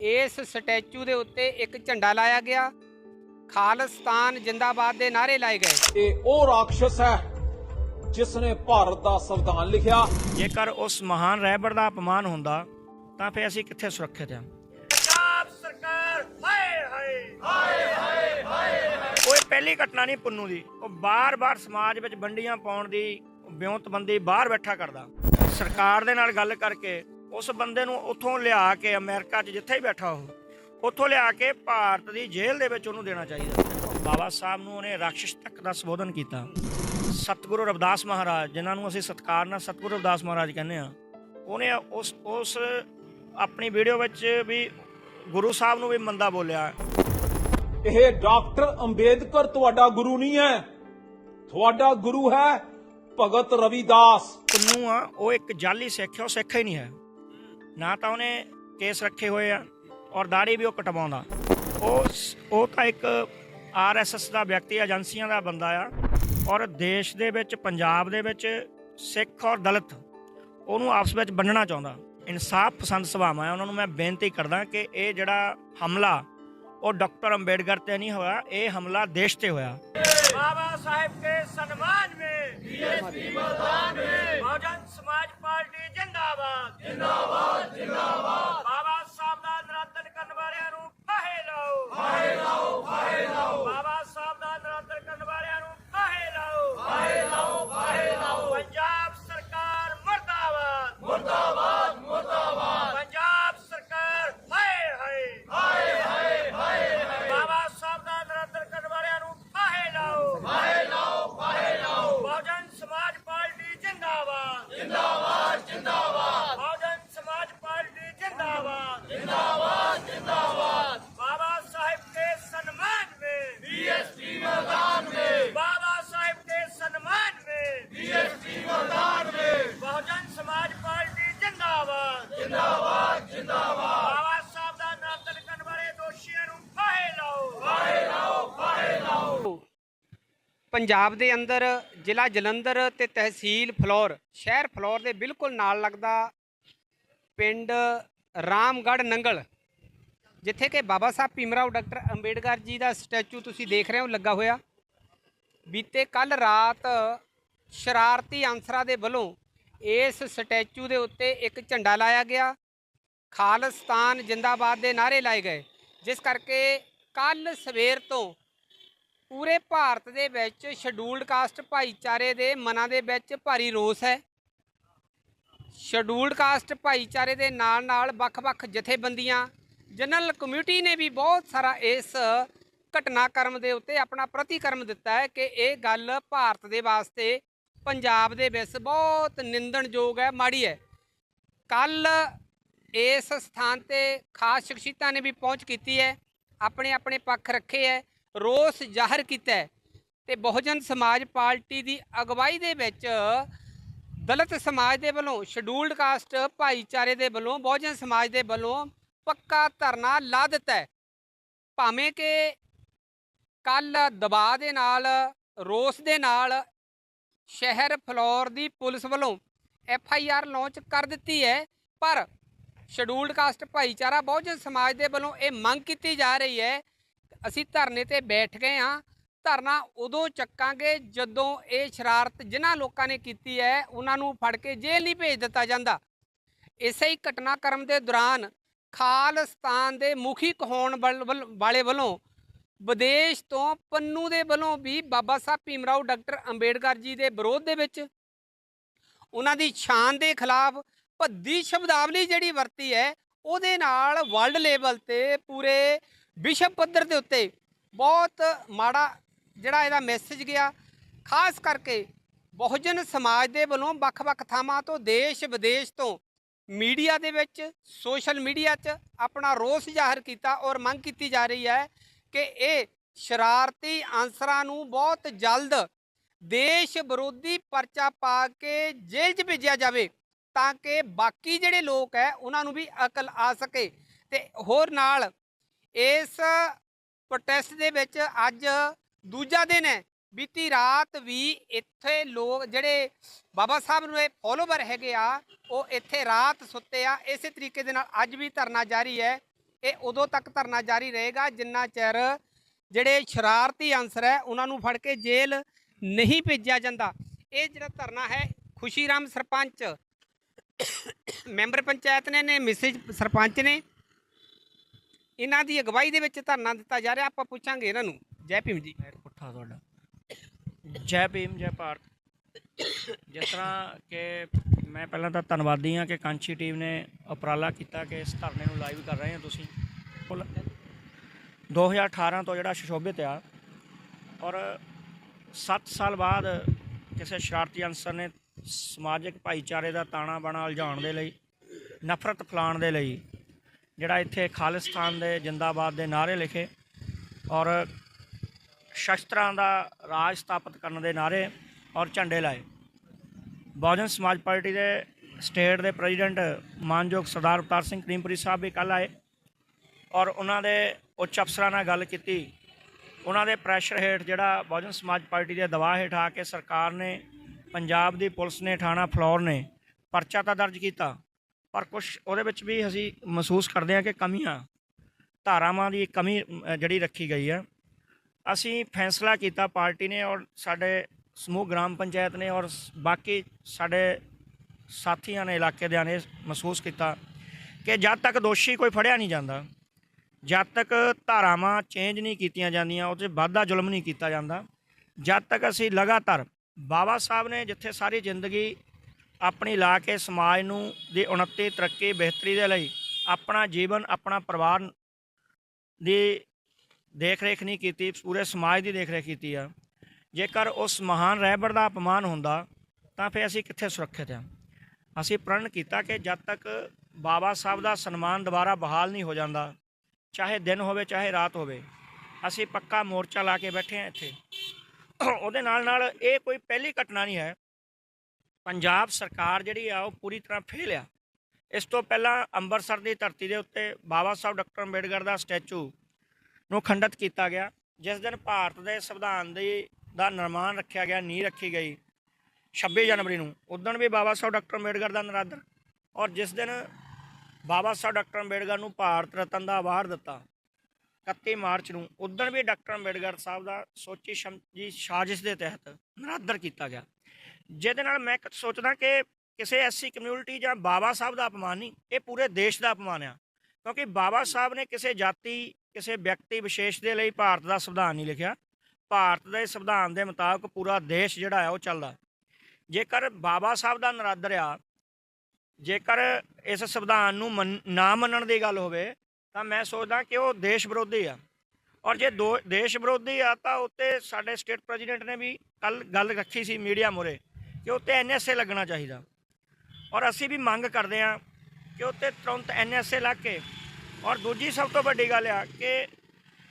ਇਸ ਸਟੈਚੂ ਦੇ ਉੱਤੇ ਇੱਕ ਝੰਡਾ ਲਾਇਆ ਗਿਆ। ਖਾਲਿਸਤਾਨ ਜਿੰਦਾਬਾਦ ਦੇ ਨਾਅਰੇ ਲਾਏ ਗਏ। ਇਹ ਉਹ ਰਾਖਸ਼ ਹੈ ਜਿਸ ਨੇ ਭਾਰਤ ਦਾ ਸੰਵਿਧਾਨ ਲਿਖਿਆ। ਜੇਕਰ ਉਸ ਮਹਾਨ ਰਹਿਬਰ ਦਾ ਅਪਮਾਨ ਹੁੰਦਾ ਤਾਂ ਫੇ ਅਸੀਂ ਕਿੱਥੇ ਸੁਰੱਖਿਅਤ ਹਾਂ? ਪੰਜਾਬ ਸਰਕਾਰ ਹਾਏ ਹਾਏ ਹਾਏ ਹਾਏ ਹਾਏ ਕੋਈ ਪਹਿਲੀ ਘਟਨਾ ਨਹੀਂ ਪੁੰਨੂ ਦੀ। ਉਹ ਬਾਰ-ਬਾਰ ਸਮਾਜ ਵਿੱਚ ਵੰਡੀਆਂ ਪਾਉਣ ਦੀ ਬਿਉਂਤਬੰਦੀ ਬਾਹਰ ਬੈਠਾ ਕਰਦਾ। ਸਰਕਾਰ ਦੇ ਨਾਲ ਗੱਲ ਕਰਕੇ ਉਸ ਬੰਦੇ ਨੂੰ ਉੱਥੋਂ ਲਿਆ ਕੇ ਅਮਰੀਕਾ 'ਚ ਜਿੱਥੇ ਹੀ ਬੈਠਾ ਉਹ ਉੱਥੋਂ ਲਿਆ ਕੇ ਭਾਰਤ ਦੀ ਜੇਲ੍ਹ ਦੇ ਵਿੱਚ ਉਹਨੂੰ ਦੇਣਾ ਚਾਹੀਦਾ। ਬਾਬਾ ਸਾਹਿਬ ਨੂੰ ਉਹਨੇ ਰਾਖਸ਼ ਤੱਕ ਦਾ ਸੰਬੋਧਨ ਕੀਤਾ। ਸਤਿਗੁਰੂ ਰਵਿਦਾਸ ਮਹਾਰਾਜ ਜਿਨ੍ਹਾਂ ਨੂੰ ਅਸੀਂ ਸਤਿਕਾਰ ਨਾਲ ਸਤਿਗੁਰੂ ਰਵਿਦਾਸ ਮਹਾਰਾਜ ਕਹਿੰਦੇ ਆ ਉਹਨੇ ਉਸ ਉਸ ਆਪਣੀ ਵੀਡੀਓ ਵਿੱਚ ਵੀ ਗੁਰੂ ਸਾਹਿਬ ਨੂੰ ਵੀ ਮੰਦਾ ਬੋਲਿਆ। ਇਹ ਡਾਕਟਰ ਅੰਬੇਦਕਰ ਤੁਹਾਡਾ ਗੁਰੂ ਨਹੀਂ ਹੈ। ਤੁਹਾਡਾ ਗੁਰੂ ਹੈ ਭਗਤ ਰਵਿਦਾਸ। ਪੁੰਨੂ ਆ ਉਹ ਇੱਕ ਜਾਲੀ ਸਿੱਖ ਹੈ ਉਹ ਸਿੱਖ ਹੀ ਨਹੀਂ ਹੈ। ਨਾ ਤਾਂ ਉਹਨੇ ਕੇਸ ਰੱਖੇ ਹੋਏ ਆ ਔਰ ਦਾੜੀ ਵੀ ਉਹ ਕਟਵਾਉਂਦਾ। ਉਹ ਸ- ਉਹ ਤਾਂ ਇੱਕ ਆਰਐਸਐਸ ਦਾ ਵਿਅਕਤੀ, ਏਜੰਸੀਆਂ ਦਾ ਬੰਦਾ ਆ ਔਰ ਦੇਸ਼ ਦੇ ਵਿੱਚ, ਪੰਜਾਬ ਦੇ ਵਿੱਚ ਸਿੱਖ ਔਰ ਦਲਿਤ ਉਹਨੂੰ ਆਪਸ ਵਿੱਚ ਵੰਡਣਾ ਚਾਹੁੰਦਾ। ਇਨਸਾਫ ਪਸੰਦ ਸੁਭਾਵਾਂ ਆ। ਉਹਨਾਂ ਨੂੰ ਮੈਂ ਬੇਨਤੀ ਕਰਦਾ ਕਿ ਇਹ ਜਿਹੜਾ ਹਮਲਾ और डॉक्टर अंबेडकर ते नहीं हुआ ये हमला देश से हुआ बाबा साहेब के सम्मान में, बहुजन समाज पार्टी जिंदाबाद। जिंदाबाद जिंदाबाद। बाबा ਪੰਜਾਬ ਦੇ ਅੰਦਰ ਜ਼ਿਲ੍ਹਾ ਜਲੰਧਰ ਤੇ ਤਹਿਸੀਲ ਫਲੌਰ, ਸ਼ਹਿਰ ਫਲੌਰ ਦੇ ਬਿਲਕੁਲ ਨਾਲ ਲੱਗਦਾ ਪਿੰਡ ਰਾਮਗੜ੍ਹ ਨੰਗਲ, ਜਿੱਥੇ ਕਿ ਬਾਬਾ ਸਾਹਿਬ ਭੀਮਰਾਓ ਡਾਕਟਰ ਅੰਬੇਡਕਰ ਜੀ ਦਾ ਸਟੈਚੂ ਤੁਸੀਂ ਦੇਖ ਰਹੇ ਹੋ, ਲੱਗਾ ਹੋਇਆ। ਬੀਤੇ ਕੱਲ ਰਾਤ ਸ਼ਰਾਰਤੀ ਅਨਸਰਾਂ ਦੇ ਵੱਲੋਂ ਇਸ ਸਟੈਚੂ ਦੇ ਉੱਤੇ ਇੱਕ ਝੰਡਾ ਲਾਇਆ ਗਿਆ। ਖਾਲਿਸਤਾਨ ਜਿੰਦਾਬਾਦ ਦੇ ਨਾਅਰੇ ਲਾਏ ਗਏ, ਜਿਸ ਕਰਕੇ ਕੱਲ ਸਵੇਰ ਤੋਂ ਪੂਰੇ ਭਾਰਤ ਦੇ ਵਿੱਚ ਸ਼ਡਿਊਲਡ ਕਾਸਟ ਭਾਈਚਾਰੇ ਦੇ ਮਨਾਂ ਦੇ ਵਿੱਚ ਭਾਰੀ ਰੋਸ ਹੈ। ਸ਼ਡਿਊਲਡ ਕਾਸਟ ਭਾਈਚਾਰੇ ਦੇ ਨਾਲ ਨਾਲ ਵੱਖ-ਵੱਖ ਜਥੇਬੰਦੀਆਂ ਜਨਰਲ ਕਮਿਊਨਿਟੀ ਨੇ ਵੀ ਬਹੁਤ ਸਾਰਾ ਇਸ ਘਟਨਾਕ੍ਰਮ ਦੇ ਉੱਤੇ ਆਪਣਾ ਪ੍ਰਤੀਕਰਮ ਦਿੱਤਾ ਹੈ ਕਿ ਇਹ ਗੱਲ ਭਾਰਤ ਦੇ ਵਾਸਤੇ ਪੰਜਾਬ ਦੇ ਵਿੱਚ ਬਹੁਤ ਨਿੰਦਣਯੋਗ ਹੈ, ਮਾੜੀ ਹੈ। ਕੱਲ ਇਸ ਸਥਾਨ ਤੇ ਖਾਸ ਸ਼ਖਸੀਅਤਾਂ ਨੇ ਵੀ ਪਹੁੰਚ ਕੀਤੀ ਹੈ ਆਪਣੇ ਆਪਣੇ ਪੱਖ ਰੱਖੇ ਹੈ। ਰੋਸ ਜ਼ਾਹਰ ਕੀਤਾ ਹੈ। ਤੇ ਬਹੁਜਨ ਸਮਾਜ ਪਾਰਟੀ ਦੀ ਅਗਵਾਈ ਦੇ ਵਿੱਚ ਦਲਿਤ ਸਮਾਜ ਦੇ ਵੱਲੋਂ ਸ਼ਡਿਊਲਡ ਕਾਸਟ ਭਾਈਚਾਰੇ ਦੇ ਵੱਲੋਂ, ਬਹੁਜਨ ਸਮਾਜ ਦੇ ਵੱਲੋਂ ਪੱਕਾ ਧਰਨਾ ਲਾ ਦਿੱਤਾ ਭਾਵੇਂ ਕਿ ਕੱਲ ਦਬਾਅ ਦੇ ਨਾਲ, ਰੋਸ ਦੇ ਨਾਲ ਸ਼ਹਿਰ ਫਲੋਰ ਦੀ ਪੁਲਿਸ ਵੱਲੋਂ ਐਫ ਆਈ ਆਰ ਲਾਂਚ ਕਰ ਦਿੱਤੀ ਹੈ, ਪਰ ਸ਼ਡਿਊਲਡ ਕਾਸਟ ਭਾਈਚਾਰਾ ਬਹੁਜਨ ਸਮਾਜ ਦੇ ਵੱਲੋਂ ਇਹ ਮੰਗ ਕੀਤੀ ਜਾ ਰਹੀ ਹੈ ਅਸੀਂ ਧਰਨੇ ਤੇ ਬੈਠ ਗਏ ਹਾਂ। ਧਰਨਾ ਉਦੋਂ ਚੱਕਾਂਗੇ ਜਦੋਂ ਇਹ ਸ਼ਰਾਰਤ ਜਿਨ੍ਹਾਂ ਲੋਕਾਂ ਨੇ ਕੀਤੀ ਹੈ, ਉਹਨਾਂ ਨੂੰ ਫੜ ਕੇ ਜੇਲ੍ਹ ਨਹੀਂ ਭੇਜ ਦਿੱਤਾ ਜਾਂਦਾ। ਇਸੇ ਹੀ ਘਟਨਾਕ੍ਰਮ ਦੇ ਦੌਰਾਨ ਖਾਲਿਸਤਾਨ ਦੇ ਮੁਖੀ ਕਹਾਉਣ ਵੱਲ- ਵੱਲ- ਵਾਲੇ ਵੱਲੋਂ ਵਿਦੇਸ਼ ਤੋਂ ਪੰਨੂ ਦੇ ਵੱਲੋਂ ਵੀ ਬਾਬਾ ਸਾਹਿਬ ਭੀਮਰਾਓ ਡਾਕਟਰ ਅੰਬੇਡਕਰ ਜੀ ਦੇ ਵਿਰੋਧ ਦੇ ਵਿੱਚ ਉਹਨਾਂ ਦੀ ਸ਼ਾਨ ਦੇ ਖਿਲਾਫ ਭੱਦੀ ਸ਼ਬਦਾਵਲੀ ਜਿਹੜੀ ਵਰਤੀ ਹੈ, ਉਹਦੇ ਨਾਲ ਵਰਲਡ ਲੈਵਲ ਤੇ ਪੂਰੇ ਵਿਸ਼ਵ ਪੱਧਰ ਦੇ ਉੱਤੇ ਬਹੁਤ ਮਾੜਾ ਜਿਹੜਾ ਇਹਦਾ ਮੈਸੇਜ ਗਿਆ। ਖਾਸ ਕਰਕੇ ਬਹੁਜਨ ਸਮਾਜ ਦੇ ਵੱਲੋਂ ਵੱਖ-ਵੱਖ ਥਾਵਾਂ ਤੋਂ ਦੇਸ਼ ਵਿਦੇਸ਼ ਤੋਂ ਮੀਡੀਆ ਦੇ ਵਿੱਚ, ਸੋਸ਼ਲ ਮੀਡੀਆ 'ਚ ਆਪਣਾ ਰੋਸ ਜ਼ਾਹਰ ਕੀਤਾ ਔਰ ਮੰਗ ਕੀਤੀ ਜਾ ਰਹੀ ਹੈ ਕਿ ਇਹ ਸ਼ਰਾਰਤੀ ਅਨਸਰਾਂ ਨੂੰ ਬਹੁਤ ਜਲਦ ਦੇਸ਼ ਵਿਰੋਧੀ ਪਰਚਾ ਪਾ ਕੇ ਜੇਲ੍ਹ 'ਚ ਭੇਜਿਆ ਜਾਵੇ ਤਾਂ ਕਿ ਬਾਕੀ ਜਿਹੜੇ ਲੋਕ ਹੈ, ਉਹਨਾਂ ਨੂੰ ਵੀ ਅਕਲ ਆ ਸਕੇ। ਤੇ ਹੋਰ ਨਾਲ ਇਸ ਪ੍ਰੋਟੈਸਟ ਦੇ ਵਿੱਚ ਅੱਜ ਦੂਜਾ ਦਿਨ ਹੈ। ਬੀਤੀ ਰਾਤ ਵੀ ਇੱਥੇ ਲੋਕ ਜਿਹੜੇ ਬਾਬਾ ਸਾਹਿਬ ਨੂੰ ਇਹ ਫੋਲੋਵਰ ਹੈਗੇ ਆ, ਉਹ ਇੱਥੇ ਰਾਤ ਸੁੱਤੇ ਆ। ਇਸੇ ਤਰੀਕੇ ਦੇ ਨਾਲ ਅੱਜ ਵੀ ਧਰਨਾ ਜਾਰੀ ਹੈ। ਇਹ ਉਦੋਂ ਤੱਕ ਧਰਨਾ ਜਾਰੀ ਰਹੇਗਾ ਜਿੰਨਾ ਚਿਰ ਜਿਹੜੇ ਸ਼ਰਾਰਤੀ ਅਨਸਰ ਹੈ, ਉਹਨਾਂ ਨੂੰ ਫੜ ਕੇ ਜੇਲ੍ਹ ਨਹੀਂ ਭੇਜਿਆ ਜਾਂਦਾ। ਇਹ ਜਿਹੜਾ ਧਰਨਾ ਹੈ ਖੁਸ਼ੀ ਰਾਮ ਸਰਪੰਚ ਮੈਂਬਰ ਪੰਚਾਇਤ ਨੇ ਨੇ ਮਿਸਿਜ ਸਰਪੰਚ ਨੇ ਇਹਨਾਂ ਦੀ ਅਗਵਾਈ ਦੇ ਵਿੱਚ ਧਰਨਾ ਦਿੱਤਾ ਜਾ ਰਿਹਾ, ਆਪਾਂ ਪੁੱਛਾਂਗੇ ਇਹਨਾਂ ਨੂੰ। ਜੈ ਭੀਮ ਜੀ। ਪੈਰ ਪੁੱਠਾ ਤੁਹਾਡਾ। ਜੈ ਭੀਮ, ਜੈ ਭਾਰਤ। ਜਿਸ ਤਰ੍ਹਾਂ ਕਿ ਮੈਂ ਪਹਿਲਾਂ ਤਾਂ ਧੰਨਵਾਦੀ ਹਾਂ ਕਿ ਕਾਂਚੀ ਟੀਮ ਨੇ ਉਪਰਾਲਾ ਕੀਤਾ ਕਿ ਇਸ ਧਰਨੇ ਨੂੰ ਲਾਈਵ ਕਰ ਰਹੇ ਹੋ ਤੁਸੀਂ। ਕੁੱਲ 2018 ਤੋਂ ਜਿਹੜਾ ਸੁਸ਼ੋਭਿਤ ਆ, ਔਰ 7 ਸਾਲ ਬਾਅਦ ਕਿਸੇ ਸ਼ਰਾਰਤੀ ਅਨਸਰ ਨੇ ਸਮਾਜਿਕ ਭਾਈਚਾਰੇ ਦਾ ਤਾਣਾ ਬਾਣਾ ਉਲਝਾਉਣ ਦੇ ਲਈ, ਨਫ਼ਰਤ ਫੈਲਾਉਣ ਦੇ ਲਈ ਜਿਹੜਾ ਇੱਥੇ ਖਾਲਿਸਤਾਨ ਦੇ ਜਿੰਦਾਬਾਦ ਦੇ ਨਾਅਰੇ ਲਿਖੇ ਔਰ ਸ਼ਸਤਰਾਂ ਦਾ ਰਾਜ ਸਥਾਪਿਤ ਕਰਨ ਦੇ ਨਾਅਰੇ ਔਰ ਝੰਡੇ ਲਾਏ। ਬਹੁਜਨ ਸਮਾਜ ਪਾਰਟੀ ਦੇ ਸਟੇਟ ਦੇ ਪ੍ਰੈਜ਼ੀਡੈਂਟ ਮਾਨਯੋਗ ਸਰਦਾਰ ਅਵਤਾਰ ਸਿੰਘ ਕਰੀਮਪੁਰੀ ਸਾਹਿਬ ਵੀ ਕੱਲ੍ਹ ਆਏ ਔਰ ਉਹਨਾਂ ਦੇ ਉੱਚ ਅਫਸਰਾਂ ਨਾਲ ਗੱਲ ਕੀਤੀ। ਉਹਨਾਂ ਦੇ ਪ੍ਰੈਸ਼ਰ ਹੇਠ ਜਿਹੜਾ ਬਹੁਜਨ ਸਮਾਜ ਪਾਰਟੀ ਦੇ ਦਬਾਅ ਹੇਠ ਆ ਕੇ ਸਰਕਾਰ ਨੇ, ਪੰਜਾਬ ਦੀ ਪੁਲਿਸ ਨੇ, ਥਾਣਾ ਫਲੌਰ ਨੇ ਪਰਚਾ ਤਾਂ ਦਰਜ ਕੀਤਾ। ਪਰ ਕੁਝ ਉਹਦੇ ਵਿੱਚ ਵੀ ਅਸੀਂ ਮਹਿਸੂਸ ਕਰਦੇ ਹਾਂ ਕਿ ਕਮੀਆਂ, ਧਾਰਾਵਾਂ ਦੀ ਕਮੀ ਜਿਹੜੀ ਰੱਖੀ ਗਈ ਹੈ ਅਸੀਂ ਫੈਸਲਾ ਕੀਤਾ, ਪਾਰਟੀ ਨੇ ਔਰ ਸਾਡੇ ਸਮੂਹ ਗ੍ਰਾਮ ਪੰਚਾਇਤ ਨੇ ਔਰ ਬਾਕੀ ਸਾਡੇ ਸਾਥੀਆਂ ਨੇ ਇਲਾਕੇ ਦਿਆਂ ਨੇ ਮਹਿਸੂਸ ਕੀਤਾ ਕਿ ਜਦ ਤੱਕ ਦੋਸ਼ੀ ਕੋਈ ਫੜਿਆ ਨਹੀਂ ਜਾਂਦਾ, ਜਦ ਤੱਕ ਧਾਰਾਵਾਂ ਚੇਂਜ ਨਹੀਂ ਕੀਤੀਆਂ ਜਾਂਦੀਆਂ ਉਹ 'ਚ ਵਾਧਾ ਜ਼ੁਲਮ ਨਹੀਂ ਕੀਤਾ ਜਾਂਦਾ, ਜਦ ਤੱਕ ਅਸੀਂ ਲਗਾਤਾਰ ਬਾਬਾ ਸਾਹਿਬ ਨੇ ਜਿੱਥੇ ਸਾਰੀ ਜ਼ਿੰਦਗੀ ਆਪਣੀ ਲਾ ਕੇ ਸਮਾਜ ਨੂੰ ਦੀ ਉન્નਤੀ ਤਰੱਕੀ, ਬਿਹਤਰੀ ਦੇ ਲਈ ਆਪਣਾ ਜੀਵਨ, ਆਪਣਾ ਪਰਿਵਾਰ ਦੀ ਦੇਖ ਰੇਖ ਨਹੀਂ ਕੀਤੀ, ਪੂਰੇ ਸਮਾਜ ਦੀ ਦੇਖ ਰੇਖ ਕੀਤੀ ਆ। ਜੇਕਰ ਉਸ ਮਹਾਨ ਰਹਿਬਰ ਦਾ ਅਪਮਾਨ ਹੁੰਦਾ, ਤਾਂ ਫਿਰ ਅਸੀਂ ਕਿੱਥੇ ਸੁਰੱਖਿਅਤ ਆ? ਅਸੀਂ ਪ੍ਰਣ ਕੀਤਾ ਕਿ ਜਦ ਤੱਕ ਬਾਬਾ ਸਾਹਿਬ ਦਾ ਸਨਮਾਨ ਦੁਬਾਰਾ ਬਹਾਲ ਨਹੀਂ ਹੋ ਜਾਂਦਾ, ਚਾਹੇ ਦਿਨ ਹੋਵੇ, ਚਾਹੇ ਰਾਤ ਹੋਵੇ, ਅਸੀਂ ਪੱਕਾ ਮੋਰਚਾ ਲਾ ਕੇ ਬੈਠੇ ਆ ਇੱਥੇ। ਉਹਦੇ ਨਾਲ ਨਾਲ ਇਹ ਕੋਈ ਪਹਿਲੀ ਘਟਨਾ ਨਹੀਂ ਹੈ ਪੰਜਾਬ ਸਰਕਾਰ ਜਿਹੜੀ ਆ, ਉਹ ਪੂਰੀ ਤਰ੍ਹਾਂ ਫੇਲ ਆ। ਇਸ ਤੋਂ ਪਹਿਲਾਂ ਅੰਮ੍ਰਿਤਸਰ ਦੀ ਧਰਤੀ ਦੇ ਉੱਤੇ ਬਾਬਾ ਸਾਹਿਬ ਡਾਕਟਰ ਅੰਬੇਡਕਰ ਦਾ ਸਟੈਚੂ ਨੂੰ ਖੰਡਿਤ ਕੀਤਾ ਗਿਆ। ਜਿਸ ਦਿਨ ਭਾਰਤ ਦੇ ਸੰਵਿਧਾਨ ਦੀ, ਦਾ ਨਿਰਮਾਣ ਰੱਖਿਆ ਗਿਆ, ਨੀਂਹ ਰੱਖੀ ਗਈ 26 ਜਨਵਰੀ ਨੂੰ ਉਦੋਂ ਵੀ ਬਾਬਾ ਸਾਹਿਬ ਡਾਕਟਰ ਅੰਬੇਡਕਰ ਦਾ ਨਰਾਦਰ ਔਰ ਜਿਸ ਦਿਨ ਬਾਬਾ ਸਾਹਿਬ ਡਾਕਟਰ ਅੰਬੇਡਕਰ ਨੂੰ ਭਾਰਤ ਰਤਨ ਦਾ ਅਵਾਰਡ ਦਿੱਤਾ 31 ਮਾਰਚ ਨੂੰ ਉਦੋਂ ਵੀ ਡਾਕਟਰ ਅੰਬੇਡਕਰ ਸਾਹਿਬ ਦਾ ਸੋਚੀ ਸਮਝੀ ਸਾਜ਼ਿਸ਼ ਦੇ ਤਹਿਤ ਨਰਾਦਰ ਕੀਤਾ ਗਿਆ। ਜਿਹਦੇ ਨਾਲ ਮੈਂ ਸੋਚਦਾ ਕਿ ਕਿਸੇ ਐਸੀ ਕਮਿਊਨਿਟੀ ਜਾਂ ਬਾਬਾ ਸਾਹਿਬ ਦਾ ਅਪਮਾਨ ਨਹੀਂ, ਇਹ ਪੂਰੇ ਦੇਸ਼ ਦਾ ਅਪਮਾਨ ਆ। ਕਿਉਂਕਿ ਬਾਬਾ ਸਾਹਿਬ ਨੇ ਕਿਸੇ ਜਾਤੀ, ਕਿਸੇ ਵਿਅਕਤੀ ਵਿਸ਼ੇਸ਼ ਦੇ ਲਈ ਭਾਰਤ ਦਾ ਸੰਵਿਧਾਨ ਨਹੀਂ ਲਿਖਿਆ। ਭਾਰਤ ਦੇ ਸੰਵਿਧਾਨ ਦੇ ਮੁਤਾਬਕ ਪੂਰਾ ਦੇਸ਼ ਜਿਹੜਾ ਹੈ ਉਹ ਚੱਲਦਾ। ਜੇਕਰ ਬਾਬਾ ਸਾਹਿਬ ਦਾ ਨਰਾਦਰ ਆ, ਜੇਕਰ ਇਸ ਸੰਵਿਧਾਨ ਨੂੰ ਮੰਨ- ਨਾ ਮੰਨਣ ਦੀ ਗੱਲ ਹੋਵੇ, ਤਾਂ ਮੈਂ ਸੋਚਦਾ ਕਿ ਉਹ ਦੇਸ਼ ਵਿਰੋਧੀ ਆ। ਔਰ ਜੇ ਦੋ, ਦੇਸ਼ ਵਿਰੋਧੀ ਆ, ਤਾਂ ਉੱਤੇ ਸਾਡੇ ਸਟੇਟ ਪ੍ਰੈਜ਼ੀਡੈਂਟ ਨੇ ਵੀ ਕੱਲ ਗੱਲ ਰੱਖੀ ਸੀ ਮੀਡੀਆ ਮੋਰੇ ਕਿ ਉੱਤੇ ਐਨਐਸਏ ਲੱਗਣਾ ਚਾਹੀਦਾ। ਔਰ ਅਸੀਂ ਵੀ ਮੰਗ ਕਰਦੇ ਹਾਂ ਕਿ ਉੱਤੇ ਤੁਰੰਤ ਐਨਐਸਏ ਲੱਗ ਕੇ, ਔਰ ਦੂਜੀ ਸਭ ਤੋਂ ਵੱਡੀ ਗੱਲ ਆ ਕਿ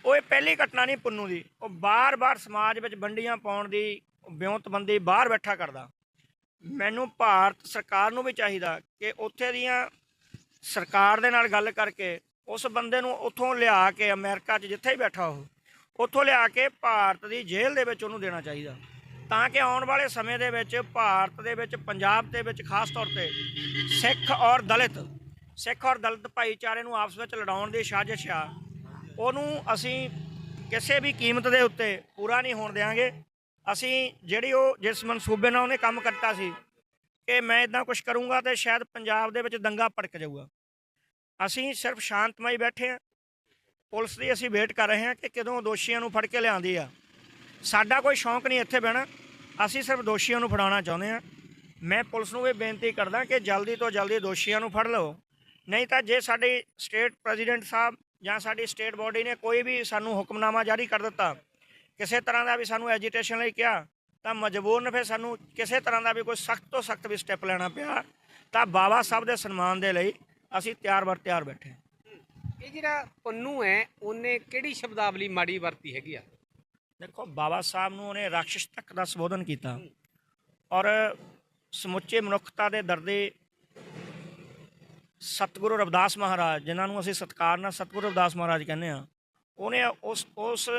ਉਹ ਇਹ ਪਹਿਲੀ ਘਟਨਾ ਨਹੀਂ ਪੁੰਨੂ ਦੀ, ਉਹ ਬਾਰ-ਬਾਰ ਸਮਾਜ ਵਿੱਚ ਵੰਡੀਆਂ ਪਾਉਣ ਦੀ ਵਿਉਂਤਬੰਦੀ ਬਾਹਰ ਬੈਠਾ ਕਰਦਾ। ਮੈਨੂੰ ਭਾਰਤ ਸਰਕਾਰ ਨੂੰ ਵੀ ਚਾਹੀਦਾ ਕਿ ਉੱਥੇ ਦੀਆਂ ਸਰਕਾਰ ਦੇ ਨਾਲ ਗੱਲ ਕਰਕੇ ਉਸ ਬੰਦੇ ਨੂੰ ਉੱਥੋਂ ਲਿਆ ਕੇ ਅਮਰੀਕਾ 'ਚ ਜਿੱਥੇ ਹੀ ਬੈਠਾ ਉਹ, ਉੱਥੋਂ ਲਿਆ ਕੇ ਭਾਰਤ ਦੀ ਜੇਲ੍ਹ ਦੇ ਵਿੱਚ ਉਹਨੂੰ ਦੇਣਾ ਚਾਹੀਦਾ। ਤਾਂ ਕਿ ਆਉਣ ਵਾਲੇ ਸਮੇਂ ਦੇ ਵਿੱਚ ਭਾਰਤ ਦੇ ਵਿੱਚ, ਪੰਜਾਬ ਦੇ ਵਿੱਚ ਖਾਸ ਤੌਰ ਤੇ ਸਿੱਖ ਔਰ ਦਲਿਤ, ਸਿੱਖ ਔਰ ਦਲਿਤ ਭਾਈਚਾਰੇ ਨੂੰ ਆਪਸ ਵਿੱਚ ਲੜਾਉਣ ਦੀ ਸਾਜ਼ਿਸ਼ ਆ, ਉਹਨੂੰ ਅਸੀਂ ਕਿਸੇ ਵੀ ਕੀਮਤ ਦੇ ਉੱਤੇ ਪੂਰਾ ਨਹੀਂ ਹੋਣ ਦੇਵਾਂਗੇ ਅਸੀਂ ਜਿਹੜੀ ਉਹ ਜਿਸ ਮਨਸੂਬੇ ਨਾਲ ਉਹਨੇ ਕੰਮ ਕੀਤਾ ਸੀ ਕਿ ਮੈਂ ਇਦਾਂ ਕੁਝ ਕਰੂੰਗਾ ਤੇ ਸ਼ਾਇਦ ਪੰਜਾਬ ਦੇ ਵਿੱਚ ਦੰਗਾ ਭੜਕ ਜਾਊਗਾ। ਅਸੀਂ ਸਿਰਫ ਸ਼ਾਂਤਮਈ ਬੈਠੇ ਹਾਂ ਪੁਲਿਸ ਦੀ ਅਸੀਂ ਵੇਟ ਕਰ ਰਹੇ ਹਾਂ ਕਿ ਕਦੋਂ ਦੋਸ਼ੀਆਂ ਨੂੰ ਫੜ ਕੇ ਲਿਆਂਦੀ ਆ। ਸਾਡਾ ਕੋਈ ਸ਼ੌਂਕ ਨਹੀਂ ਇੱਥੇ ਬਹਿਣਾ। ਅਸੀਂ ਸਿਰਫ ਦੋਸ਼ੀਆਂ ਨੂੰ ਫੜਾਉਣਾ ਚਾਹੁੰਦੇ ਹਾਂ। ਮੈਂ ਪੁਲਿਸ ਨੂੰ ਇਹ ਬੇਨਤੀ ਕਰਦਾ ਕਿ ਜਲਦੀ ਤੋਂ ਜਲਦੀ ਦੋਸ਼ੀਆਂ ਨੂੰ ਫੜ ਲਓ। ਨਹੀਂ ਤਾਂ ਜੇ ਸਾਡੇ ਸਟੇਟ ਪ੍ਰੈਜ਼ੀਡੈਂਟ ਸਾਹਿਬ ਜਾਂ ਸਾਡੀ ਸਟੇਟ ਬੋਡੀ ਨੇ ਕੋਈ ਵੀ ਸਾਨੂੰ ਹੁਕਮਨਾਮਾ ਜਾਰੀ ਕਰ ਦਿੱਤਾ, ਕਿਸੇ ਤਰ੍ਹਾਂ ਦਾ ਵੀ ਸਾਨੂੰ ਐਜੀਟੇਸ਼ਨ ਲਈ ਕਿਹਾ, ਤਾਂ ਮਜਬੂਰਨ ਫਿਰ ਸਾਨੂੰ ਕਿਸੇ ਤਰ੍ਹਾਂ ਦਾ ਵੀ ਕੋਈ ਸਖਤ ਤੋਂ ਸਖਤ ਵੀ ਸਟੈਪ ਲੈਣਾ ਪਿਆ। ਤਾਂ ਬਾਬਾ ਸਾਹਿਬ ਦੇ ਸਨਮਾਨ ਦੇ ਲਈ ਅਸੀਂ ਤਿਆਰ ਬਰ ਤਿਆਰ ਬੈਠੇ ਹਾਂ। ਇਹ ਜਿਹੜਾ ਪੰਨੂ ਹੈ, ਉਹਨੇ ਕਿਹੜੀ ਸ਼ਬਦਾਵਲੀ ਮਾੜੀ ਵਰਤੀ ਹੈਗੀ ਆ? ਦੇਖੋ, ਬਾਬਾ ਸਾਹਿਬ ਨੂੰ ਉਹਨੇ ਰਾਖਸ਼ ਤੱਕ ਦਾ ਸੰਬੋਧਨ ਕੀਤਾ। ਔਰ ਸਮੁੱਚੇ ਮਨੁੱਖਤਾ ਦੇ ਦਰਦੇ ਸਤਿਗੁਰੂ ਰਵਿਦਾਸ ਮਹਾਰਾਜ, ਜਿਨ੍ਹਾਂ ਨੂੰ ਅਸੀਂ ਸਤਿਕਾਰ ਨਾਲ ਸਤਿਗੁਰੂ ਰਵਿਦਾਸ ਮਹਾਰਾਜ ਕਹਿੰਦੇ ਆ ਉਹਨੇ ਉਸ ਉਸ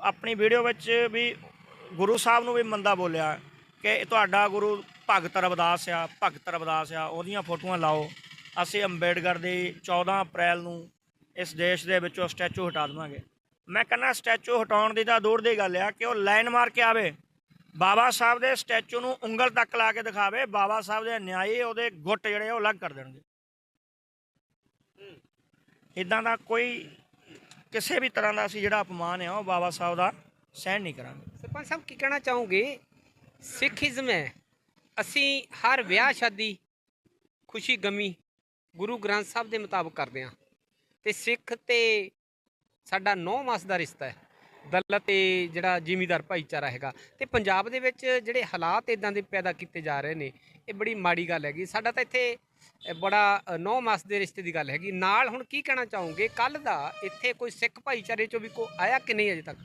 ਆਪਣੀ ਵੀਡੀਓ ਵਿੱਚ ਵੀ ਗੁਰੂ ਸਾਹਿਬ ਨੂੰ ਵੀ ਮੰਦਾ ਬੋਲਿਆ ਕਿ ਤੁਹਾਡਾ ਗੁਰੂ ਭਗਤ ਰਵਿਦਾਸ ਆ, ਭਗਤ ਰਵਿਦਾਸ ਆ, ਉਹਦੀਆਂ ਫੋਟੋਆਂ ਲਾਓ। ਅਸੀਂ ਅੰਬੇਡਕਰ ਦੀ 14 ਅਪ੍ਰੈਲ ਨੂੰ ਇਸ ਦੇਸ਼ ਦੇ ਵਿੱਚੋਂ ਸਟੈਚੂ ਹਟਾ ਦੇਵਾਂਗੇ। ਮੈਂ ਕਹਿੰਦਾ ਸਟੈਚੂ ਹਟਾਉਣ ਦੀ ਤਾਂ ਦੂਰ ਦੀ ਗੱਲ ਆ ਕਿ ਉਹ ਲਾਈਨ ਮਾਰ ਕੇ ਆਵੇ। ਬਾਬਾ ਸਾਹਿਬ ਦੇ ਸਟੈਚੂ ਨੂੰ ਉਂਗਲ ਤੱਕ ਲਾ ਕੇ ਦਿਖਾਵੇ, ਬਾਬਾ ਸਾਹਿਬ ਦੇ ਨਿਆਏ ਉਹਦੇ ਗੁੱਟ ਜਿਹੜੇ ਆ ਉਹ ਅਲੱਗ ਕਰ ਦੇਣਗੇ। ਇਦਾਂ ਦਾ ਕੋਈ ਕਿਸੇ ਵੀ ਤਰ੍ਹਾਂ ਦਾ ਅਸੀਂ ਜਿਹੜਾ ਅਪਮਾਨ ਆ, ਉਹ ਬਾਬਾ ਸਾਹਿਬ ਦਾ ਸਹਿਣ ਨਹੀਂ ਕਰਾਂਗੇ। ਸਰਪੰਚ ਸਾਹਿਬ, ਕੀ ਕਹਿਣਾ ਚਾਹੋਗੇ? ਸਿੱਖੀਜ਼ਮ ਹੈ। ਅਸੀਂ ਹਰ ਵਿਆਹ ਸ਼ਾਦੀ, ਖੁਸ਼ੀ ਗਮੀ ਗੁਰੂ ਗ੍ਰੰਥ ਸਾਹਿਬ ਦੇ ਮੁਤਾਬਕ ਕਰਦੇ ਹਾਂ। ਤੇ ਸਿੱਖ ਤੇ ਸਾਡਾ 9 ਮਾਸ ਦਾ ਰਿਸ਼ਤਾ ਹੈ। ਦਲਤ ਤੇ ਜਿਹੜਾ ਜ਼ਿਮੀਦਾਰ ਭਾਈਚਾਰਾ ਹੈਗਾ ਤੇ ਪੰਜਾਬ ਦੇ ਵਿੱਚ ਜਿਹੜੇ ਹਾਲਾਤ ਇਦਾਂ ਦੇ ਪੈਦਾ ਕੀਤੇ ਜਾ ਰਹੇ ਨੇ ਇਹ ਬੜੀ ਮਾੜੀ ਗੱਲ ਹੈਗੀ। ਸਾਡਾ ਤਾਂ ਇੱਥੇ ਬੜਾ 9 ਮਾਸ ਦੇ ਰਿਸ਼ਤੇ ਦੀ ਗੱਲ ਹੈਗੀ। ਨਾਲ ਹੁਣ ਕੀ ਕਹਿਣਾ ਚਾਹੋਗੇ? ਕੱਲ ਦਾ ਇੱਥੇ ਕੋਈ ਸਿੱਖ ਭਾਈਚਾਰੇ ਚੋਂ ਵੀ ਕੋਈ ਆਇਆ ਕਿ ਨਹੀਂ ਅਜੇ ਤੱਕ?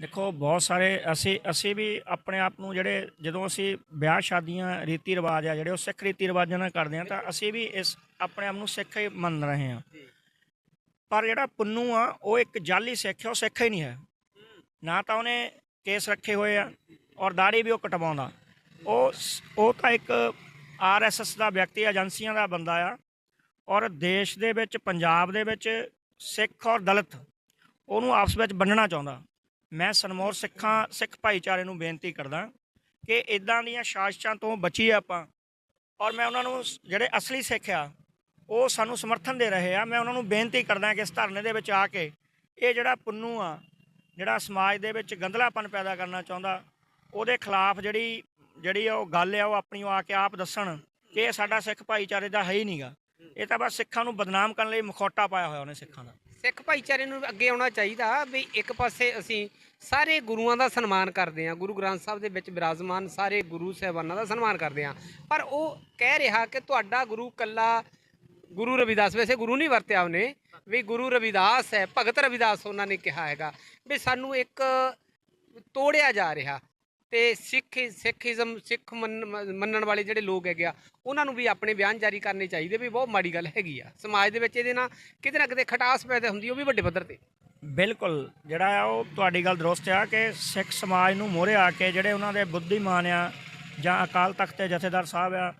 ਦੇਖੋ ਬਹੁਤ ਸਾਰੇ ਅਸੀਂ ਅਸੀਂ ਵੀ ਆਪਣੇ ਆਪ ਨੂੰ ਜਿਹੜੇ ਜਦੋਂ ਅਸੀਂ ਵਿਆਹ ਸ਼ਾਦੀਆਂ ਰੀਤੀ ਰਿਵਾਜ ਆ ਜਿਹੜੇ ਉਹ ਸਿੱਖ ਰੀਤੀ ਰਿਵਾਜਾਂ ਨਾਲ ਕਰਦੇ ਆ ਤਾਂ ਅਸੀਂ ਵੀ ਇਸ ਆਪਣੇ ਆਪ ਨੂੰ ਸਿੱਖ ਹੀ ਮੰਨ ਰਹੇ ਹਾਂ। ਪਰ ਜਿਹੜਾ ਪੁੰਨੂ ਆ, ਉਹ ਇੱਕ ਜਾਲੀ ਸਿੱਖ ਹੈ ਉਹ ਸਿੱਖ ਹੀ ਨਹੀਂ ਹੈ। ਨਾ ਤਾਂ ਉਹਨੇ ਕੇਸ ਰੱਖੇ ਹੋਏ ਆ ਔਰ ਦਾੜੀ ਵੀ ਉਹ ਕਟਵਾਉਂਦਾ। ਉਹ ਸ- ਉਹ ਤਾਂ ਇੱਕ ਆਰਐਸਐਸ ਦਾ ਵਿਅਕਤੀ, ਏਜੰਸੀਆਂ ਦਾ ਬੰਦਾ ਆ ਔਰ ਦੇਸ਼ ਦੇ ਵਿੱਚ, ਪੰਜਾਬ ਦੇ ਵਿੱਚ ਸਿੱਖ ਔਰ ਦਲਿਤ, ਉਹਨੂੰ ਆਪਸ ਵਿੱਚ ਬੰਨਣਾ ਚਾਹੁੰਦਾ। ਮੈਂ ਸਨਮੋਰ ਸਿੱਖਾਂ, ਸਿੱਖ ਭਾਈਚਾਰੇ ਨੂੰ ਬੇਨਤੀ ਕਰਦਾ ਕਿ ਇਦਾਂ ਦੀਆਂ ਸਾਜ਼ਿਸ਼ਾਂ ਤੋਂ ਬਚੀਏ ਆਪਾਂ ਔਰ ਮੈਂ ਉਹਨਾਂ ਨੂੰ ਜਿਹੜੇ ਅਸਲੀ ਸਿੱਖ ਆ ਉਹ ਸਾਨੂੰ ਸਮਰਥਨ ਦੇ ਰਹੇ ਆ। ਮੈਂ ਉਹਨਾਂ ਨੂੰ ਬੇਨਤੀ ਕਰਦਾ ਕਿ ਇਸ ਧਰਨੇ ਦੇ ਵਿੱਚ ਆ ਕੇ ਇਹ ਜਿਹੜਾ ਪੁੰਨੂ ਆ, ਜਿਹੜਾ ਸਮਾਜ ਦੇ ਵਿੱਚ ਗੰਧਲਾਪਨ ਪੈਦਾ ਕਰਨਾ ਚਾਹੁੰਦਾ, ਉਹਦੇ ਖਿਲਾਫ ਜਿਹੜੀ ਜਿਹੜੀ ਉਹ ਗੱਲ ਆ, ਉਹ ਆਪਣੀ ਉਹ ਆ ਕੇ ਆਪ ਦੱਸਣ ਕਿ ਇਹ ਸਾਡਾ ਸਿੱਖ ਭਾਈਚਾਰੇ ਦਾ ਹੈ ਹੀ ਨਹੀਂਗਾ ਇਹ ਤਾਂ ਬਸ ਸਿੱਖਾਂ ਨੂੰ ਬਦਨਾਮ ਕਰਨ ਲਈ ਮਖੌਟਾ ਪਾਇਆ ਹੋਇਆ ਉਹਨੇ ਸਿੱਖਾਂ ਦਾ। ਸਿੱਖ ਭਾਈਚਾਰੇ ਨੂੰ ਅੱਗੇ ਆਉਣਾ ਚਾਹੀਦਾ ਵੀ ਇੱਕ ਪਾਸੇ ਅਸੀਂ ਸਾਰੇ ਗੁਰੂਆਂ ਦਾ ਸਨਮਾਨ ਕਰਦੇ ਹਾਂ, ਗੁਰੂ ਗ੍ਰੰਥ ਸਾਹਿਬ ਦੇ ਵਿੱਚ ਵਿਰਾਜ਼ਮਾਨ ਸਾਰੇ ਗੁਰੂ ਸਾਹਿਬਾਨਾਂ ਦਾ ਸਨਮਾਨ ਕਰਦੇ ਹਾਂ। ਪਰ ਉਹ ਕਹਿ ਰਿਹਾ ਕਿ ਤੁਹਾਡਾ ਗੁਰੂ ਕੱਲਾ ਗੁਰੂ ਰਵਿਦਾਸ, ਵੈਸੇ ਗੁਰੂ ਨਹੀਂ ਵਰਤਿਆ ਉਹਨੇ, ਵੀ ਗੁਰੂ ਰਵਿਦਾਸ ਹੈ, ਭਗਤ ਰਵਿਦਾਸ ਉਹਨਾਂ ਨੇ ਕਿਹਾ ਹੈਗਾ, ਵੀ ਸਾਨੂੰ ਇੱਕ ਤੋੜਿਆ ਜਾ ਰਿਹਾ ਤੇ ਸਿੱਖ, ਸਿੱਖੀਜ਼ਮ, ਸਿੱਖ ਮੰਨ- ਮੰਨਣ ਵਾਲੇ ਜਿਹੜੇ ਲੋਕ ਹੈਗੇ ਆ, ਉਹਨਾਂ ਨੂੰ ਵੀ ਆਪਣੇ ਬਿਆਨ ਜਾਰੀ ਕਰਨੇ ਚਾਹੀਦੇ ਵੀ ਬਹੁਤ ਮਾੜੀ ਗੱਲ ਹੈਗੀ ਆ। ਸਮਾਜ ਦੇ ਵਿੱਚ ਇਹਦੇ ਨਾਲ ਕਿਤੇ ਨਾ ਕਿਤੇ ਖਟਾਸ ਪੈਦਾ ਹੁੰਦੀ ਉਹ ਵੀ ਵੱਡੇ ਪੱਧਰ ਤੇ। ਬਿਲਕੁਲ, ਜਿਹੜਾ ਆ ਉਹ ਤੁਹਾਡੀ ਗੱਲ ਦਰੁਸਤ ਆ ਕਿ ਸਿੱਖ ਸਮਾਜ ਨੂੰ ਮੋਹਰੇ ਆ ਕੇ ਜਿਹੜੇ ਉਹਨਾਂ ਦੇ ਬੁੱਧੀਮਾਨ ਆ ਜਾਂ ਅਕਾਲ ਤਖਤ ਦੇ ਜਥੇਦਾਰ ਸਾਹਿਬ ਆ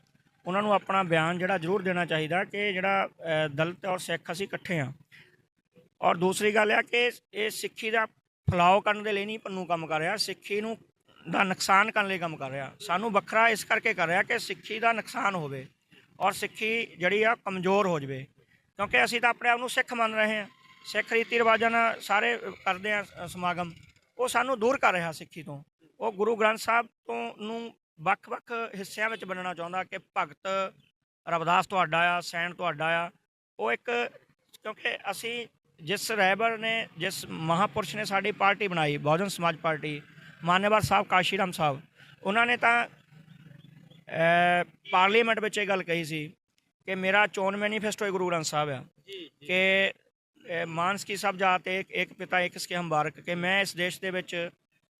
ਉਹਨਾਂ ਨੂੰ ਆਪਣਾ ਬਿਆਨ ਜਿਹੜਾ ਜ਼ਰੂਰ ਦੇਣਾ ਚਾਹੀਦਾ ਕਿ ਜਿਹੜਾ ਅ, ਦਲਿਤ ਔਰ ਸਿੱਖ ਅਸੀਂ ਇਕੱਠੇ ਆ ਔਰ ਦੂਸਰੀ ਗੱਲ ਆ ਕਿ ਇਹ ਸਿੱਖੀ ਦਾ ਫਲਾਓ ਕਰਨ ਦੇ ਲਈ ਨਹੀਂ ਪੰਨੂ ਕੰਮ ਕਰ ਰਿਹਾ ਸਿੱਖੀ ਨੂੰ ਦਾ ਨੁਕਸਾਨ ਕਰਨ ਲਈ ਕੰਮ ਕਰ ਰਿਹਾ। ਸਾਨੂੰ ਵੱਖਰਾ ਇਸ ਕਰਕੇ ਕਰ ਰਿਹਾ ਕਿ ਸਿੱਖੀ ਦਾ ਨੁਕਸਾਨ ਹੋਵੇ ਔਰ ਸਿੱਖੀ ਜਿਹੜੀ ਆ ਕਮਜ਼ੋਰ ਹੋ ਜਾਵੇ। ਕਿਉਂਕਿ ਅਸੀਂ ਤਾਂ ਆਪਣੇ ਆਪ ਨੂੰ ਸਿੱਖ ਮੰਨ ਰਹੇ ਹਾਂ। ਸਿੱਖ ਰੀਤੀ ਰਿਵਾਜਾਂ ਨਾਲ ਸਾਰੇ ਕਰਦੇ ਆ ਸਮਾਗਮ। ਉਹ ਸਾਨੂੰ ਦੂਰ ਕਰ ਰਿਹਾ ਸਿੱਖੀ ਤੋਂ। ਉਹ ਗੁਰੂ ਗ੍ਰੰਥ ਸਾਹਿਬ ਤੋਂ ਨੂੰ ਵੱਖ-ਵੱਖ ਹਿੱਸਿਆਂ ਵਿੱਚ ਵੰਡਣਾ ਚਾਹੁੰਦਾ ਕਿ ਭਗਤ ਰਵਿਦਾਸ ਤੁਹਾਡਾ ਆ ਸੈਣ ਤੁਹਾਡਾ ਆ। ਉਹ ਇੱਕ ਕਿਉਂਕਿ ਅਸੀਂ ਜਿਸ ਰਹਿਬਰ ਨੇ ਜਿਸ ਮਹਾਪੁਰਸ਼ ਨੇ ਸਾਡੀ ਪਾਰਟੀ ਬਣਾਈ ਬਹੁਜਨ ਸਮਾਜ ਪਾਰਟੀ ਮਾਨੇਵਾਰ ਸਾਹਿਬ ਕਾਸ਼ੀਰਾਮ ਸਾਹਿਬ ਉਹਨਾਂ ਨੇ ਤਾਂ ਪਾਰਲੀਮੈਂਟ ਵਿੱਚ ਇਹ ਗੱਲ ਕਹੀ ਸੀ ਕਿ ਮੇਰਾ ਚੋਣ ਮੈਨੀਫੈਸਟੋ ਹੈ ਗੁਰੂ ਗ੍ਰੰਥ ਸਾਹਿਬ ਆ ਕਿ ਮਾਨਸ ਕੀ ਸਭ ਜਾਤ ਇੱਕ ਇੱਕ ਪਿਤਾ ਇੱਕ ਇਸਕੇ ਹਮ ਬਾਰਕ ਕਿ ਮੈਂ ਇਸ ਦੇਸ਼ ਦੇ ਵਿੱਚ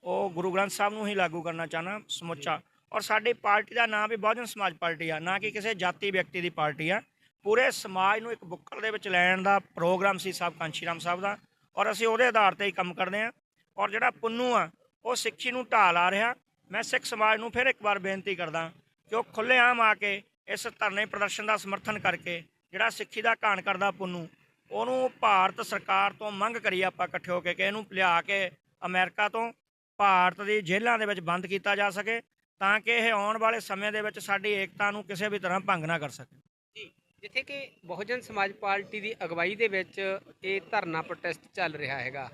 ਉਹ ਗੁਰੂ ਗ੍ਰੰਥ ਸਾਹਿਬ ਨੂੰ ਹੀ ਲਾਗੂ ਕਰਨਾ ਚਾਹਨਾ ਸਮੁੱਚਾ। ਔਰ ਸਾਡੀ ਪਾਰਟੀ ਦਾ ਨਾਮ ਵੀ ਬਹੁਜਨ ਸਮਾਜ ਪਾਰਟੀ ਆ, ਨਾ ਕਿ ਕਿਸੇ ਜਾਤੀ ਵਿਅਕਤੀ ਦੀ ਪਾਰਟੀ ਆ। ਪੂਰੇ ਸਮਾਜ ਨੂੰ ਇੱਕ ਬੁੱਕਲ ਦੇ ਵਿੱਚ ਲੈਣ ਦਾ ਪ੍ਰੋਗਰਾਮ ਸੀ ਸਾਹਿਬ ਕਾਂਸ਼ੀਰਾਮ ਸਾਹਿਬ ਦਾ, ਔਰ ਅਸੀਂ ਉਹਦੇ ਆਧਾਰ ਤੇ ਹੀ ਕੰਮ ਕਰਦੇ ਆ। ਔਰ ਜਿਹੜਾ ਪੁੰਨੂ ਆ, ਉਹ ਸਿੱਖੀ ਨੂੰ ਢਾਲ ਆ ਰਿਹਾ। ਮੈਂ ਸਿੱਖ ਸਮਾਜ ਨੂੰ ਫਿਰ ਇੱਕ ਵਾਰ ਬੇਨਤੀ ਕਰਦਾ ਕਿ ਉਹ ਖੁੱਲ੍ਹੇਆਮ ਆ ਕੇ ਇਸ ਧਰਨੇ ਪ੍ਰਦਰਸ਼ਨ ਦਾ ਸਮਰਥਨ ਕਰਕੇ ਜਿਹੜਾ ਸਿੱਖੀ ਦਾ ਘਾਣ ਕਰਦਾ ਪੁੰਨੂ, ਉਹਨੂੰ ਭਾਰਤ ਸਰਕਾਰ ਤੋਂ ਮੰਗ ਕਰੀ ਆਪਾਂ ਇਕੱਠੇ ਹੋ ਕੇ ਕਿ ਇਹਨੂੰ ਲਿਆ ਕੇ ਅਮਰੀਕਾ ਤੋਂ ਭਾਰਤ ਦੀ ਜੇਲ੍ਹਾਂ ਦੇ ਵਿੱਚ ਬੰਦ ਕੀਤਾ ਜਾ ਸਕੇ। ਤਾਂ ਕਿ ਇਹ ਆਉਣ ਵਾਲੇ ਸਮੇਂ ਦੇ ਵਿੱਚ ਸਾਡੀ ਏਕਤਾ ਨੂੰ ਕਿਸੇ ਵੀ ਤਰ੍ਹਾਂ ਭੰਗ ਨਾ ਕਰ ਸਕੇ। ਜੀ ਜਿੱਥੇ ਕਿ ਬਹੁਜਨ ਸਮਾਜ ਪਾਰਟੀ ਦੀ ਅਗਵਾਈ ਦੇ ਵਿੱਚ ਇਹ ਧਰਨਾ ਪ੍ਰੋਟੈਸਟ ਚੱਲ ਰਿਹਾ ਹੈਗਾ।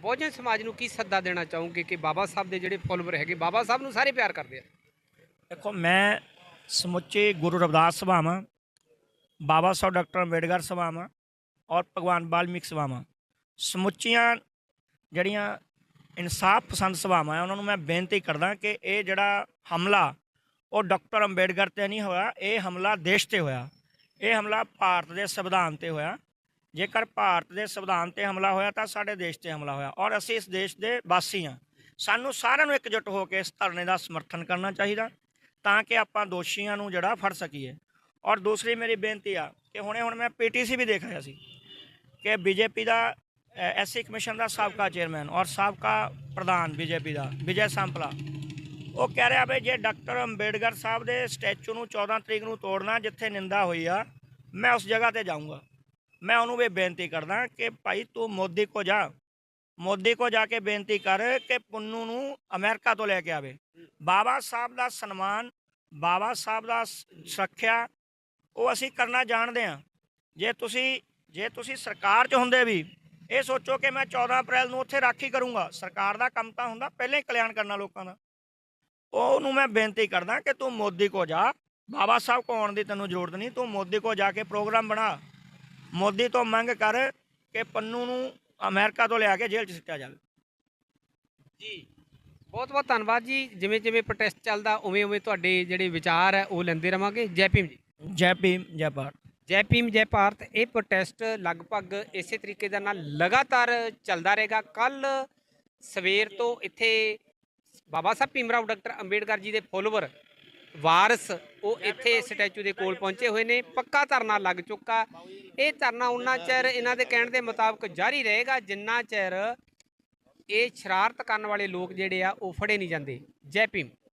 ਬਹੁਜਨ ਸਮਾਜ ਨੂੰ ਕੀ ਸੱਦਾ ਦੇਣਾ ਚਾਹੋਗੇ ਕਿ ਬਾਬਾ ਸਾਹਿਬ ਦੇ ਜਿਹੜੇ ਫੋਲੋਵਰ ਹੈਗੇ ਬਾਬਾ ਸਾਹਿਬ ਨੂੰ ਸਾਰੇ ਪਿਆਰ ਕਰਦੇ ਆ? ਦੇਖੋ ਮੈਂ ਸਮੁੱਚੇ ਗੁਰੂ ਰਵਿਦਾਸ ਸਭਾਵਾਂ ਬਾਬਾ ਸਾਹਿਬ ਡਾਕਟਰ ਅੰਬੇਡਕਰ ਸਭਾਵਾਂ ਔਰ ਭਗਵਾਨ ਵਾਲਮੀਕ ਸਭਾਵਾਂ ਸਮੁੱਚੀਆਂ ਜਿਹੜੀਆਂ ਇਨਸਾਫ ਪਸੰਦ ਸਭਾਵਾਂ ਆ ਉਹਨਾਂ ਨੂੰ ਮੈਂ ਬੇਨਤੀ ਕਰਦਾ ਕਿ ਇਹ ਜਿਹੜਾ ਹਮਲਾ, ਉਹ ਡਾਕਟਰ ਅੰਬੇਡਕਰ ਤੇ ਨਹੀਂ ਹੋਇਆ, ਇਹ ਹਮਲਾ ਦੇਸ਼ ਤੇ ਹੋਇਆ। ਇਹ ਹਮਲਾ ਭਾਰਤ ਦੇ ਸੰਵਿਧਾਨ ਤੇ ਹੋਇਆ। ਜੇਕਰ ਭਾਰਤ ਦੇ ਸੰਵਿਧਾਨ ਤੇ ਹਮਲਾ ਹੋਇਆ ਤਾਂ ਸਾਡੇ ਦੇਸ਼ ਤੇ ਹਮਲਾ ਹੋਇਆ ਔਰ ਅਸੀਂ ਇਸ ਦੇਸ਼ ਦੇ ਵਾਸੀ ਹਾਂ। ਸਾਨੂੰ ਸਾਰਿਆਂ ਨੂੰ ਇਕਜੁੱਟ ਹੋ ਕੇ ਇਸ ਧਰਨੇ ਦਾ ਸਮਰਥਨ ਕਰਨਾ ਚਾਹੀਦਾ ਤਾਂ ਕਿ ਆਪਾਂ ਦੋਸ਼ੀਆਂ ਨੂੰ ਜਿਹੜਾ ਫੜ ਸਕੀਏ। ਔਰ ਦੂਸਰੀ ਮੇਰੀ ਬੇਨਤੀ ਆ ਕਿ ਹੁਣੇ ਹੁਣ ਮੈਂ ਪੀਟੀਸੀ ਵੀ ਦੇਖ ਰਿਹਾ ਸੀ ਕਿ ਬੀਜੇਪੀ ਦਾ ਐਸਸੀ ਕਮਿਸ਼ਨ ਦਾ ਸਾਬਕਾ ਚੇਅਰਮੈਨ ਔਰ ਸਾਬਕਾ ਪ੍ਰਧਾਨ ਬੀਜੇਪੀ ਦਾ, ਵਿਜੇ ਸੰਪਲਾ। ਉਹ ਕਹਿ ਰਿਹਾ ਵੀ ਜੇ ਡਾਕਟਰ ਅੰਬੇਡਕਰ ਸਾਹਿਬ ਦੇ ਸਟੈਚੂ ਨੂੰ 14 ਤਰੀਕ ਨੂੰ ਤੋੜਨਾ, ਜਿੱਥੇ ਨਿੰਦਾ ਹੋਈ ਆ, ਮੈਂ ਉਸ ਜਗ੍ਹਾ ਤੇ ਜਾਊਂਗਾ। ਮੈਂ ਉਹਨੂੰ ਵੀ ਬੇਨਤੀ ਕਰਦਾ ਕਿ ਭਾਈ ਤੂੰ ਮੋਦੀ ਕੋ ਜਾ। ਮੋਦੀ ਕੋ ਜਾ ਕੇ ਬੇਨਤੀ ਕਰ ਕਿ ਪੁੰਨੂ ਨੂੰ ਅਮਰੀਕਾ ਤੋਂ ਲੈ ਕੇ ਆਵੇ। ਬਾਬਾ ਸਾਹਿਬ ਦਾ ਸਨਮਾਨ, ਬਾਬਾ ਸਾਹਿਬ ਦਾ ਸੁਰੱਖਿਆ, ਉਹ ਅਸੀਂ ਕਰਨਾ ਜਾਣਦੇ ਹਾਂ। ਜੇ ਤੁਸੀਂ ਜੇ ਤੁਸੀਂ ਸਰਕਾਰ 'ਚ ਹੁੰਦੇ ਵੀ ਇਹ ਸੋਚੋ ਕਿ ਮੈਂ 14 ਅਪ੍ਰੈਲ ਨੂੰ ਉੱਥੇ ਰਾਖੀ ਕਰੂੰਗਾ। ਸਰਕਾਰ ਦਾ ਕੰਮ ਤਾਂ ਹੁੰਦਾ ਪਹਿਲਾਂ ਹੀ ਕਲਿਆਣ ਕਰਨਾ ਲੋਕਾਂ ਦਾ। ਉਹਨੂੰ ਮੈਂ ਬੇਨਤੀ ਕਰਦਾ ਕਿ ਤੂੰ ਮੋਦੀ ਕੋ ਜਾ। ਬਾਬਾ ਸਾਹਿਬ ਕੋ ਆਉਣ ਦੀ ਤੈਨੂੰ ਜ਼ਰੂਰਤ ਨਹੀਂ ਤੂੰ ਮੋਦੀ ਕੋ ਜਾ ਕੇ ਪ੍ਰੋਗਰਾਮ ਬਣਾ। ਮੋਦੀ ਤੋਂ ਮੰਗ ਕਰ ਕਿ ਪੰਨੂ ਨੂੰ ਅਮਰੀਕਾ ਤੋਂ ਲਿਆ ਕੇ ਜੇਲ੍ਹ 'ਚ ਸਿੱਟਿਆ ਜਾਵੇ। ਜੀ ਬਹੁਤ ਬਹੁਤ ਧੰਨਵਾਦ ਜੀ। ਜਿਵੇਂ ਜਿਵੇਂ ਪ੍ਰੋਟੈਸਟ ਚੱਲਦਾ ਉਵੇਂ ਉਵੇਂ ਤੁਹਾਡੇ ਜਿਹੜੇ ਵਿਚਾਰ ਹੈ ਉਹ ਲੈਂਦੇ ਰਵਾਂਗੇ। ਜੈ ਭੀਮ ਜੀ। ਜੈ ਭੀਮ ਜੈ ਭਾਰਤ। ਜੈ ਭੀਮ, ਜੈ ਭਾਰਤ। ਇਹ ਪ੍ਰੋਟੈਸਟ ਲਗਭਗ ਇਸੇ ਤਰੀਕੇ ਦੇ ਨਾਲ ਲਗਾਤਾਰ ਚੱਲਦਾ ਰਹੇਗਾ। ਕੱਲ ਸਵੇਰ ਤੋਂ ਇੱਥੇ ਬਾਬਾ ਸਾਹਿਬ ਭੀਮਰਾਓ ਡਾਕਟਰ ਅੰਬੇਡਕਰ ਜੀ ਦੇ ਫੋਲੋਵਰ ਵਾਰਸ ਉਹ ਇੱਥੇ ਸਟੈਚੂ ਦੇ ਕੋਲ ਪਹੁੰਚੇ ਹੋਏ ਨੇ। ਪੱਕਾ ਧਰਨਾ ਲੱਗ ਚੁੱਕਾ। ਇਹ ਧਰਨਾ ਉਨਾ ਚਿਰ ਇਹਨਾਂ ਦੇ ਕਹਿਣ ਦੇ ਮੁਤਾਬਕ ਜਾਰੀ ਰਹੇਗਾ, ਜਿੰਨਾ ਚਿਰ ਇਹ ਸ਼ਰਾਰਤ ਕਰਨ ਵਾਲੇ ਲੋਕ ਜਿਹੜੇ ਆ ਉਹ ਫੜੇ ਨਹੀਂ ਜਾਂਦੇ। ਜੈ ਭੀਮ।